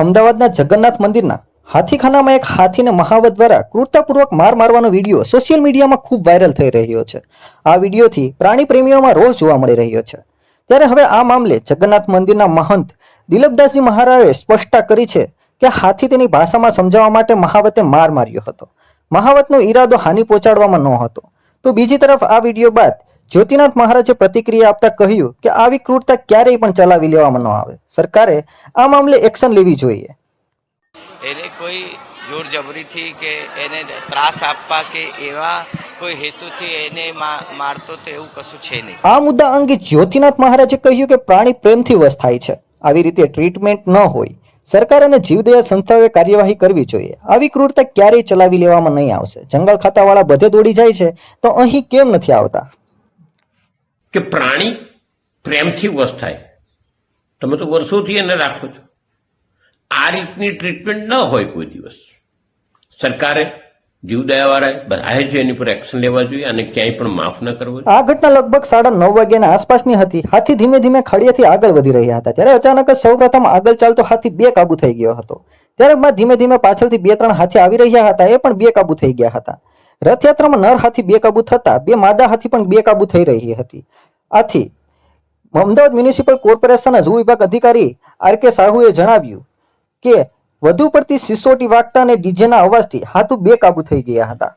અમદાવાદના જગન્નાથ મંદિરના હાથીખાનામાં એક હાથીને મહાવત દ્વારા ક્રૂરતાપૂર્વક માર મારવાનો વીડિયો સોશિયલ મીડિયામાં ખૂબ વાયરલ થઈ રહ્યો છે. આ વિડીયોથી પ્રાણી પ્રેમીઓમાં રોષ જોવા મળી રહ્યો છે. ત્યારે હવે આ મામલે જગન્નાથ મંદિરના મહંત દિલીપદાસજી મહારાજે સ્પષ્ટતા કરી છે કે હાથી તેની ભાષામાં સમજાવવા માટે મહાવતે માર માર્યો હતો. મહાવતનો ઈરાદો હાનિ પહોંચાડવામાં ન હતો. તો બીજી તરફ આ વીડિયો બાદ જ્યોતિનાથ મહારાજે પ્રતિક્રિયા આપતા કહ્યું કે આવી ક્રૂરતા ક્યારેય પણ ચલાવી લેવામાં ન આવે. સરકારે આ મામલે એક્શન લેવી જોઈએ. એને કોઈ જોર જબરીથી કે એને ત્રાસ આપવા કે એવા કોઈ હેતુથી એને મારતો તો એવું કશું છે નહીં. આ મુદ્દા અંગે જ્યોતિનાથ મહારાજે કહ્યું કે પ્રાણી પ્રેમથી વશ થાય છે. આવી રીતે ટ્રીટમેન્ટ ન હોય. સરકાર અને જીવદયા સંસ્થાઓએ કાર્યવાહી કરવી જોઈએ. આવી ક્રૂરતા ક્યારેય ચલાવી લેવામાં નહીં આવશે. જંગલ ખાતાવાળા બધે દોડી જાય છે તો અહીં કેમ નથી આવતા? કે પ્રાણી પ્રેમથી વશ થાય. તમે તો વર્ષોથી એને રાખો છો. આ રીતની ટ્રીટમેન્ટ ન હોય કોઈ દિવસ. સરકારે જીવદયાવાળાએ બધાએ જ એની પર એક્શન લેવા જોઈએ અને ક્યાંય પણ માફ ન કરવો આ ઘટના લગભગ સાડા નવ વાગ્યાના આસપાસની હતી. હાથી ધીમે ધીમે ખડિયાથી આગળ વધી રહ્યા હતા. ત્યારે અચાનક જ સૌપ્રથમ આગળ ચાલતો હાથી બે કાબુ થઈ ગયો હતો. ત્યારે ધીમે ધીમે પાછળથી બે ત્રણ હાથી આવી રહ્યા હતા. એ પણ બે કાબુ થઈ ગયા હતા. રથયાત્રામાં નર હાથી બે કાબુ થતા બે માદા હાથી પણ બે કાબુ થઈ રહી હતી. આથી અમદાવાદ મ્યુનિસિપલ કોર્પોરેશનના ઝૂ વિભાગ અધિકારી આર કે સાહુએ જણાવ્યું કે વધુ પડતી સિસોટી વાગતા અને ડીજેના અવાજથી હાથું બે કાબુ થઈ ગયા હતા.